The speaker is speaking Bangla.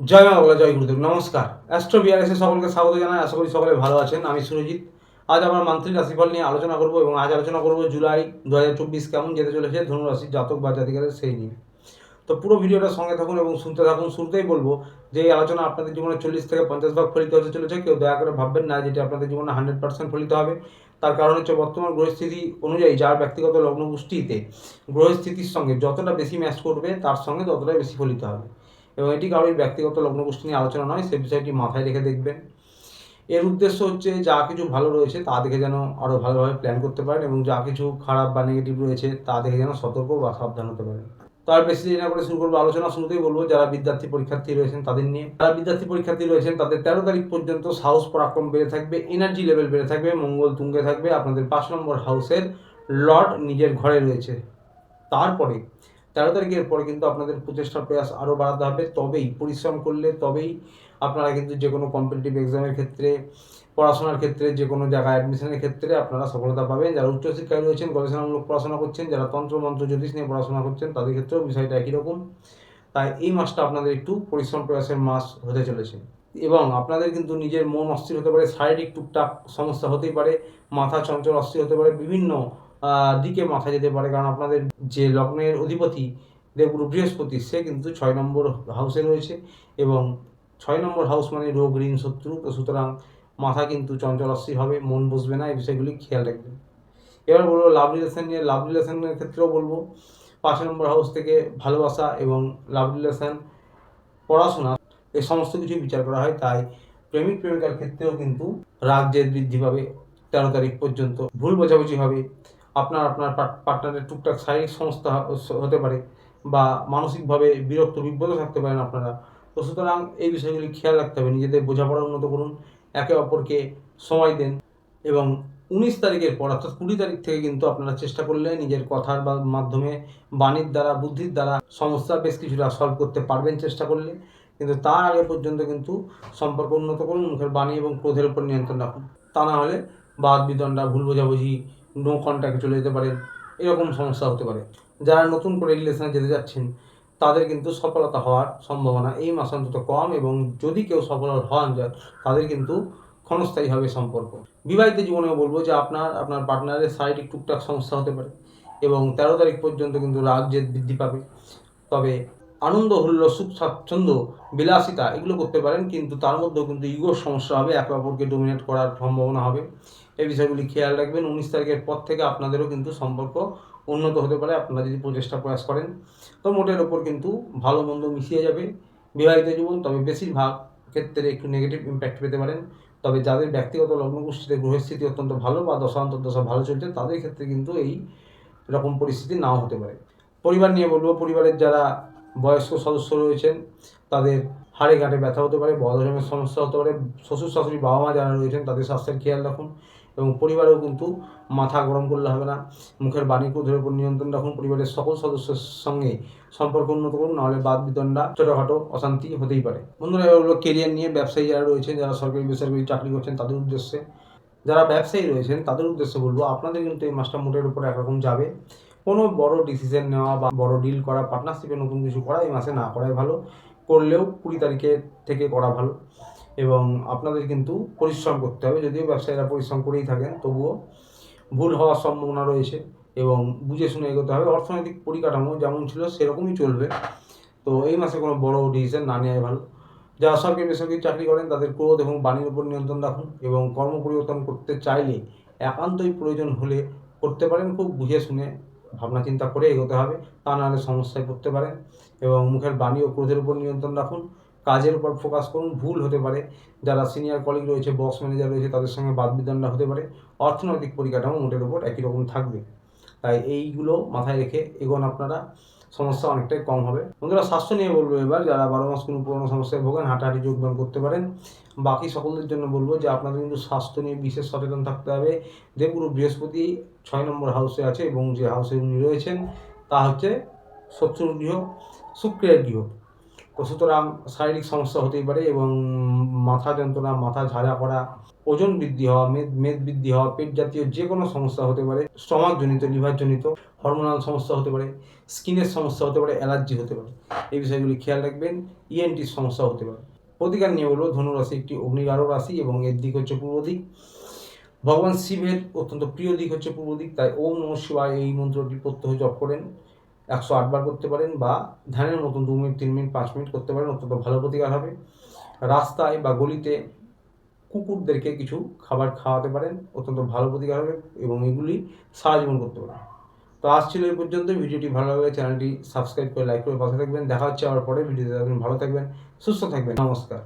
জয় মা বাংলা জয় গুরুদেব। নমস্কার। অ্যাস্ট্রো বিআরএসে সকলকে স্বাগত জানাই। আশা করি সকলে ভালো আছেন। আমি সুরজিৎ। আজ আমরা মান্থলি রাশিফল নিয়ে আলোচনা করব এবং আজ আলোচনা করব জুলাই দু হাজার চব্বিশ কেমন যেতে চলেছে ধনুরাশির জাতক বা জাতিকাদের সেই নিয়ে। তো পুরো ভিডিওটা সঙ্গে থাকুন এবং শুনতে থাকুন। শুরুতেই বলব যে এই আলোচনা আপনাদের জীবনে চল্লিশ থেকে পঞ্চাশ ভাগ ফলিত হতে চলেছে। কেউ দয়া করে ভাববেন না যেটা আপনাদের জীবনে হান্ড্রেড পার্সেন্ট ফলিত হবে। তার কারণ হচ্ছে বর্তমান গ্রহস্থিতি অনুযায়ী যার ব্যক্তিগত লগ্ন গোষ্ঠীতে গ্রহস্থিতির সঙ্গে যতটা বেশি ম্যাচ করবে, তার সঙ্গে ততটাই বেশি ফলিত হবে। এবং এটি কারোর ব্যক্তিগত লগ্ন গোষ্ঠী নিয়ে আলোচনা নয়, সে বিষয়টি মাথায় রেখে দেখবেন। এর উদ্দেশ্য হচ্ছে যা কিছু ভালো রয়েছে তা দেখে যেন আরও ভালোভাবে প্ল্যান করতে পারেন এবং যা কিছু খারাপ বা নেগেটিভ রয়েছে তা দেখে যেন সতর্ক বা সাবধান হতে পারেন। তো আর বেশি দেরি না করে শুরু করব আলোচনা শুরুতেই বলব, যারা বিদ্যার্থী পরীক্ষার্থী রয়েছেন তাদের নিয়ে। যারা বিদ্যার্থী পরীক্ষার্থী রয়েছেন তাদের তেরো তারিখ পর্যন্ত সাহস পরাক্রম বেড়ে থাকবে এনার্জি লেভেল বেড়ে থাকবে, মঙ্গল তুঙ্গে থাকবে। আপনাদের পাঁচ নম্বর হাউসের লর্ড নিজের ঘরে রয়েছে। তারপরে তেরো তারিখের পরে কিন্তু আপনাদের প্রচেষ্টার প্রয়াস আরও বাড়াতে হবে। তবেই পরিশ্রম করলে তবেই আপনারা কিন্তু যে কোনো কম্পিটিটিভ এক্সামের ক্ষেত্রে, পড়াশোনার ক্ষেত্রে যে কোনো জায়গায় অ্যাডমিশনের ক্ষেত্রে আপনারা সফলতা পাবেন। যারা উচ্চশিক্ষায় রয়েছেন, গবেষণামূলক পড়াশোনা করছেন, যারা তন্ত্র মন্ত্র জ্যোতিষ নিয়ে পড়াশোনা করছেন, তাদের ক্ষেত্রেও বিষয়টা একই রকম। তাই এই মাসটা আপনাদের একটু পরিশ্রম প্রয়াসের মাস হতে চলেছে। এবং আপনাদের কিন্তু নিজের মন অস্থির হতে পারে, শারীরিক টুকটাক সমস্যা হতেই পারে, মাথা চঞ্চল অস্থির হতে পারে, বিভিন্ন দিকে মাথা যেতে পারে। কারণ আপনাদের যে লগ্নের অধিপতি দেবগুরু বৃহস্পতি, সে কিন্তু ছয় নম্বর হাউসে রয়েছে এবং ছয় নম্বর হাউস মানে রোগ, ঋণ, শত্রু। তো সুতরাং মাথা কিন্তু চঞ্চল অস্থির হবে, মন বসবে না, এই বিষয়গুলি খেয়াল রাখবেন। এবার বলব লাভ রিলেশন নিয়ে। লাভ রিলেশনের ক্ষেত্রেও বলব, পাঁচ নম্বর হাউস থেকে ভালোবাসা এবং লাভ রিলেশন পড়াশোনা, এই সমস্ত কিছু বিচার করা হয়। তাই প্রেমিক, প্রেমিকার ক্ষেত্রেও কিন্তু রাগ, জেদ বৃদ্ধি পাবে। তেরো তারিখ পর্যন্ত ভুল বোঝাবুঝি হবে। আপনার আপনার পার্টনারের টুকটাক শারীরিক সমস্যা হতে পারে বা মানসিকভাবে বিরক্ত, বিব্রত থাকতে পারেন আপনারা। তো সুতরাং এই বিষয়গুলি খেয়াল রাখতে হবে, নিজেদের বোঝাপড়া উন্নত করুন, একে অপরকে সময় দেন এবং উনিশ তারিখের পর অর্থাৎ কুড়ি তারিখ থেকে কিন্তু আপনারা চেষ্টা করলে নিজের কথার বা মাধ্যমে বাণীর দ্বারা, বুদ্ধির দ্বারা সমস্যা বেশ কিছুটা সলভ করতে পারবেন চেষ্টা করলে। কিন্তু তার আগে পর্যন্ত কিন্তু সম্পর্ক উন্নত করুন, মুখের বাণী এবং ক্রোধের উপর নিয়ন্ত্রণ রাখুন। তা না হলে বাদ বিদণ্ডা ভুল বোঝাবুঝি নো কন্ট্যাক্টে চলে যেতে পারেন এরকম সমস্যা হতে পারে। যারা নতুন করে রিলেশনে যেতে যাচ্ছেন, তাদের কিন্তু সফলতা হওয়ার সম্ভাবনা এই মাসে অন্তত কম এবং যদি কেউ সফল হন যায় তাদের কিন্তু ক্ষণস্থায়ী হবে সম্পর্ক। বিবাহিত জীবনেও বলব যে আপনার আপনার পার্টনারের শারীরিক টুকটাক সমস্যা হতে পারে এবং তেরো তারিখ পর্যন্ত কিন্তু রাগ জেদ বৃদ্ধি পাবে। তবে আনন্দ হুল্লোড় সুখ স্বাচ্ছন্দ্য বিলাসিতা এগুলো করতে পারেন, কিন্তু তার মধ্যেও কিন্তু ইগোর সমস্যা হবে, একে অপরকে ডোমিনেট করার সম্ভাবনা হবে। এই বিষয়গুলি খেয়াল রাখবেন, উনিশ তারিখের পর থেকে আপনাদেরও কিন্তু সম্পর্ক উন্নত হতে পারে, আপনারা যদি প্রচেষ্টা প্রয়াস করেন, তো মোটের ওপর কিন্তু ভালো মন্দ মিশিয়ে যাবে। বিবাহিত জীবন, তবে বেশিরভাগ ক্ষেত্রে একটু নেগেটিভ ইম্প্যাক্ট পেতে পারেন, তবে যাদের ব্যক্তিগত লগ্নগোষ্ঠীতে গ্রহস্থিতি অত্যন্ত ভালো বা দশা ভালো চলছে, তাদের ক্ষেত্রে কিন্তু এই রকম পরিস্থিতি নাও হতে পারে। পরিবার নিয়ে বলব, পরিবারের যারা বয়স্ক সদস্য রয়েছেন, তাদের হাড়ে ঘাটে ব্যথা হতে পারে বদহজমের সমস্যা হতে পারে, শ্বশুর শাশুড়ি বাবা মা যারা রয়েছেন তাদের স্বাস্থ্যের খেয়াল রাখুন এবং পরিবারেও কিন্তু মাথা গরম করলে হবে না। মুখের বাণী ক্রোধের উপর নিয়ন্ত্রণ রাখুন, পরিবারের সকল সদস্যের সঙ্গে সম্পর্ক উন্নত করুন, নাহলে বাদ বিতণ্ডা, ছোটোখাটো অশান্তি হতেই পারে। বন্ধুরা হলো কেরিয়ার নিয়ে ব্যবসায়ী যারা রয়েছেন, যারা সরকারি, বেসরকারি চাকরি করছেন, তাদের উদ্দেশ্যে, যারা ব্যবসায়ী রয়েছেন, তাদের উদ্দেশ্যে বলব, আপনাদের কিন্তু এই মাসটা মোটের উপর একরকম যাবে। কোনো বড় ডিসিশন নেওয়া বা বড় ডিল করা পার্টনারশিপে নতুন কিছু করা এই মাসে না করাই ভালো। করলেও কুড়ি তারিখে থেকে করা ভালো। এবং আপনাদের কিন্তু পরিশ্রম করতে হবে। যদিও ব্যবসায়ীরা পরিশ্রম করেই থাকেন, তবুও ভুল হওয়ার সম্ভাবনা রয়েছে এবং বুঝে শুনে এগোতে হবে। অর্থনৈতিক পরিকাঠামো যেমন ছিল সেরকমই চলবে। তো এই মাসে কোনো বড় ডিসিশন না নেওয়াই ভালো। যারা সরকারি বেসরকারি চাকরি করেন, তাদের ক্রোধ এবং বাণীর উপর নিয়ন্ত্রণ রাখুন এবং কর্ম পরিবর্তন করতে চাইলে একান্তই প্রয়োজন হলে করতে পারেন। খুব বুঝে শুনে ভাবনা চিন্তা করে এগোতে হবে, তা নাহলে সমস্যায় পড়তে পারেন। এবং মুখের বাণী ও ক্রোধের উপর নিয়ন্ত্রণ রাখুন। কাজের উপর ফোকাস করুন, ভুল হতে পারে। যারা সিনিয়র কলিগ রয়েছে বক্স ম্যানেজার রয়েছে, তাদের সঙ্গে বাদ বিদণ্ডা হতে পারে। অর্থনৈতিক পরিকাঠামো মোটের উপর একই রকম থাকবে। তাই এইগুলো মাথায় রেখে এগোন আপনারা। সমস্যা অনেকটাই কম হবে। বন্ধুরা, স্বাস্থ্য নিয়ে বলব এবার, যারা বারো মাস কোনো পুরোনো সমস্যায় ভোগেন, হাঁটাহাঁটি যোগদান করতে পারেন। বাকি সকলদের জন্য বলব যে, আপনাদের কিন্তু স্বাস্থ্য নিয়ে বিশেষ সচেতন থাকতে হবে। দেবগুরু বৃহস্পতি ছয় নম্বর হাউসে আছে এবং যে হাউসে উনি রয়েছেন, তা হচ্ছে শত্রুর গৃহ, শুক্রের গৃহ। সুতরাং শারীরিক সমস্যা হতেই পারে এবং মাথা যন্ত্রণা, মাথা ঝাড়া করা ওজন বৃদ্ধি হওয়া, মেদ মেদ বৃদ্ধি হওয়া, পেট জাতীয় যে কোনো সমস্যা হতে পারে স্টমাক লিভারজনিত হরমোনাল সমস্যা হতে পারে, স্কিনের সমস্যা হতে পারে, অ্যালার্জি হতে পারে। এই বিষয়গুলি খেয়াল রাখবেন ইএনটির সমস্যা হতে পারে। প্রতিকার নিয়ে বলব ধনুরাশি একটি অগ্নিগারো রাশি এবং এর দিক হচ্ছে পূর্ব দিক। ভগবান শিবের অত্যন্ত প্রিয় দিক হচ্ছে পূর্ব দিক, তাই ওম নম শিবায় এই মন্ত্রটি প্রত্যহ জপ করেন। একশো আটবার করতে পারেন বা ধ্যানের মতন দু মিনিট, তিন মিনিট, পাঁচ মিনিট করতে পারেন, অত্যন্ত ভালো প্রতিকার হবে। রাস্তায় বা গলিতে কুকুরদেরকে কিছু খাবার খাওয়াতে পারেন, অত্যন্ত ভালো প্রতিকার হবে এবং এগুলি সারা জীবন করতে পারেন। তো আজ ছিল এই পর্যন্ত ভিডিওটি ভালো লাগলে চ্যানেলটি সাবস্ক্রাইব করে লাইক করে পাশে থাকবেন। দেখা হচ্ছে আবার পরে ভিডিওতে। থাকবেন ভালো থাকবেন, সুস্থ থাকবেন। নমস্কার।